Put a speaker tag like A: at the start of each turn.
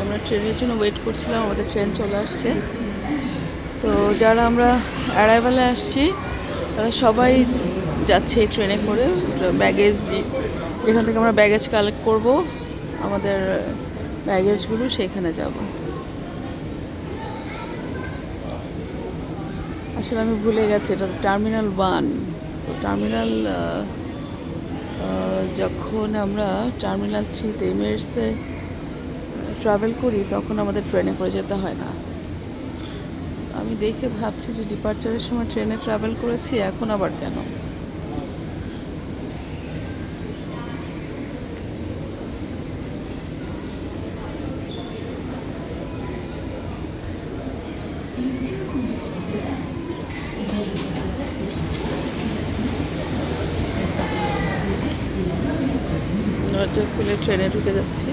A: আমরা ট্রেনের জন্য ওয়েট করছিলাম, আমাদের ট্রেন চলে আসছে। তো যারা আমরা অ্যারাইভালে আসছি, তারা সবাই যাচ্ছে ট্রেনে করে। ব্যাগেজ যেখান থেকে আমরা ব্যাগেজ কালেক্ট করব, আমাদের ব্যাগেজগুলো সেখানে যাব। আসলে আমি ভুলে গেছি, এটা টার্মিনাল ওয়ান তো টার্মিনাল যখন আমরা টার্মিনাল থ্রিতে এমিরেটসে ট্রাভেল করি, তখন আমাদের ট্রেনে করে যেতে হয় না। আমি দেখে ভাবছি যে ডিপার্চারের সময় ট্রেনে ট্রাভেল করেছি, এখন আবার কেন? দরজা খুলে ট্রেনে ঢুকে যাচ্ছি।